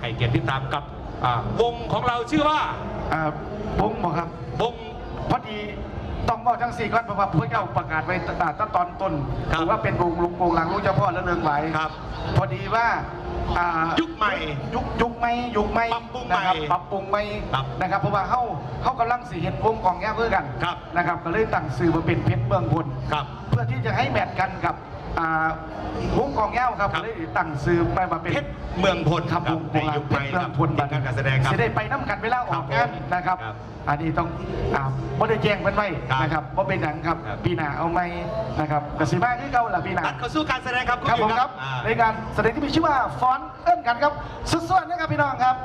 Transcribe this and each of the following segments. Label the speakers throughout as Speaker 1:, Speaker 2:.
Speaker 1: ครับให้เกียรติติดตามกับอ่าวงของเราชื่อว่า
Speaker 2: อ่าผมบอกครับ
Speaker 1: วง
Speaker 2: พอดีต้องบอกทั้งสี่ก่อนเพราะว่าพระเจ้าประกาศไว้ตั้งแต่ตอนต้น
Speaker 1: ครับ
Speaker 2: ว่าเป็นวงลุงโปงหลังลุงเจ้าพ่อและเรืองไหว
Speaker 1: ครับ
Speaker 2: พอดีว่าอ่า
Speaker 1: ยุคใหม่
Speaker 2: ยุคยุคใหม่ยุคใหม่
Speaker 1: ปรับปรุงใหม่
Speaker 2: นะครับปรับปรุงใหม่
Speaker 1: ครับ
Speaker 2: นะครับเพราะว่าเขาเขากำลังสีเห็นวงกองแง่เพื่อกัน
Speaker 1: ครับ
Speaker 2: นะครับก็เลยตั้งสื่อมาเป็นเพชรเมืองพล
Speaker 1: ครับ
Speaker 2: เพื่อที่จะให้แมทกันกับ อ่าวงกองแง่วครับ
Speaker 1: ครับ
Speaker 2: ก็เลยตั้งสื่อไปมาเป็น
Speaker 1: เพชรเมืองพล
Speaker 2: ครับ
Speaker 1: ครับ
Speaker 2: วง
Speaker 1: ในยุคใหม่
Speaker 2: เพชรเมืองพล
Speaker 1: ทีมงานการแสดงครับ
Speaker 2: จะได้ไปน้ำกันเวลาออกงาน
Speaker 1: ครับผม
Speaker 2: นะครับ
Speaker 1: ครับ
Speaker 2: อันนี้ต้องอ่าบ่ได้แจ้งเพิ่นไว้
Speaker 1: ครับ
Speaker 2: นะครับว่าเป็นหนังครับ
Speaker 1: ครับ
Speaker 2: ปีหน้าเอาไหมนะครับกสิมาคือเก่าล่ะปีหน้า
Speaker 1: ตัดเข้าสู่การแสดงครับณ
Speaker 2: ครับผม
Speaker 1: หญิง
Speaker 2: ครับ
Speaker 1: อ่า
Speaker 2: ในการแสดงที่มีชื่อว่าฟอนเอิ้นกันครับสุดๆนะครับพี่น้องครับ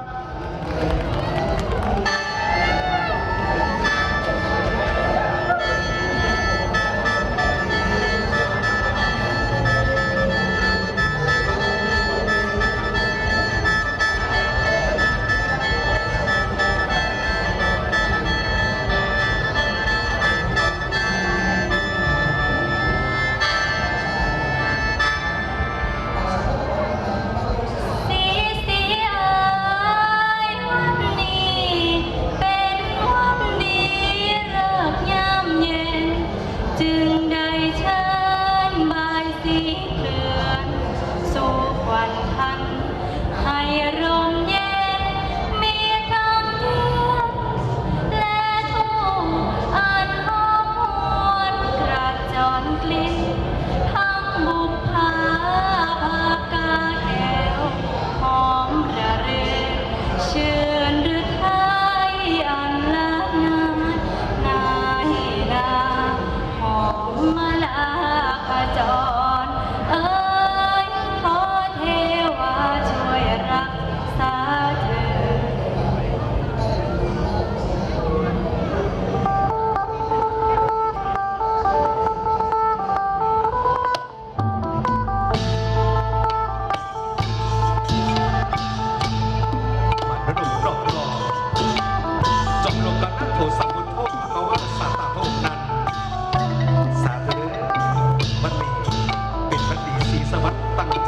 Speaker 3: เป็นวันดีสีสวั
Speaker 1: สดิ์ตั้ง